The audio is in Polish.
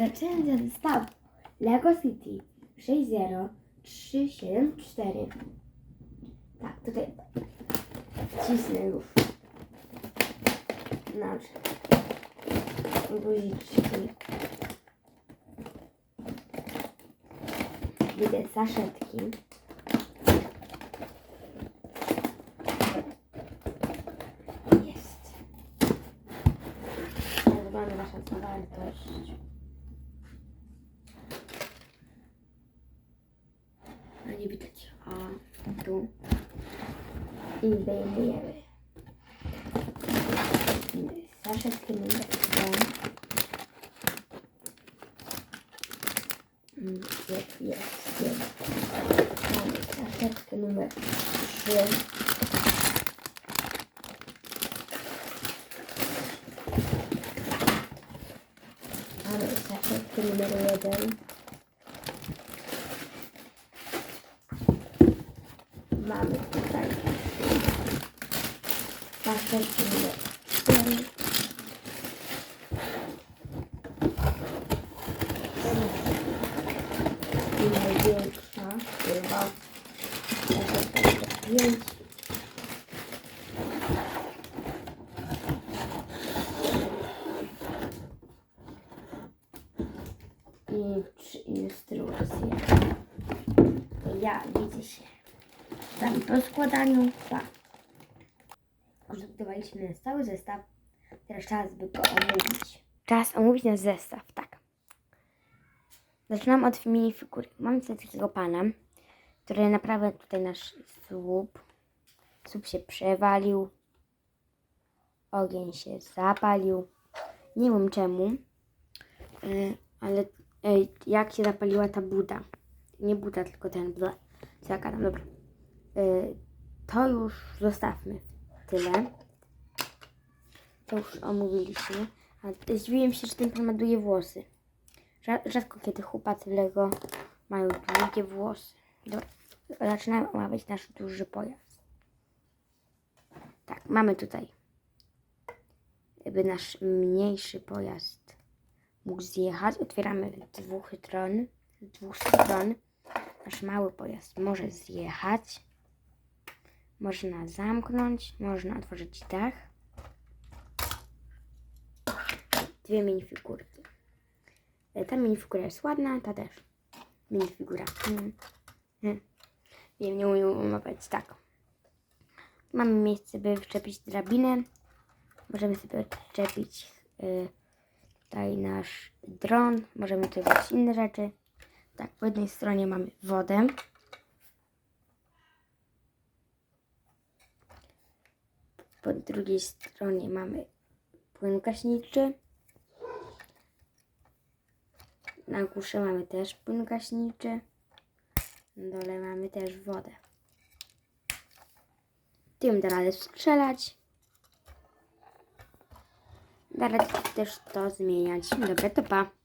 Recenzja zestawu Lego City 60374. Tak, tutaj cisnę już. Dobrze. Guziczki. Widzę saszetki. Jest. Jak wygląda nasza zawartość? No nie widać. A tu. I zdejmujemy. Saszetkę numer 2. Jest, jest, jest. Mamy mamy tutaj nasze inne i największa chyba pięć i instrukcje. Ja widzę się. Tam po składaniu. Tak. Przygotowaliśmy cały zestaw. Teraz czas by go omówić. Czas omówić nasz zestaw, tak. Zaczynam od minifigury. Mamy tutaj takiego pana, który naprawia tutaj nasz słup. Słup się przewalił. Ogień się zapalił. Nie wiem czemu. Y, ale jak się zapaliła ta buda? Nie buda, tylko ten bla. Zagadam, dobra. Y, to już zostawmy tyle. To już omówiliśmy. A zdziwiłem się, że ten pan ma długie włosy. Rza- Rzadko kiedy chłopacy w Lego mają długie włosy. Dobra. Zaczynamy omawiać nasz duży pojazd. Tak, mamy tutaj jakby nasz mniejszy pojazd mógł zjechać. Otwieramy dwóch stron. Z dwóch stron. Nasz mały pojazd może zjechać. Można zamknąć. Można otworzyć dach. Dwie minifigurki. E, Ta minifigura jest ładna, ta też. Minifigura. Mm. Mm. Wiem, nie umiem umawiać. Tak. Mamy miejsce, by wczepić drabinę. Możemy sobie odczepić y, tutaj nasz dron. Możemy tutaj włożyć inne rzeczy. Tak, po jednej stronie mamy wodę. Po drugiej stronie mamy płyn gaśniczy. Na górze mamy też płyn gaśniczy. Na dole mamy też wodę. Tym da radę strzelać. Da radę też to zmieniać. Dobra, to pa.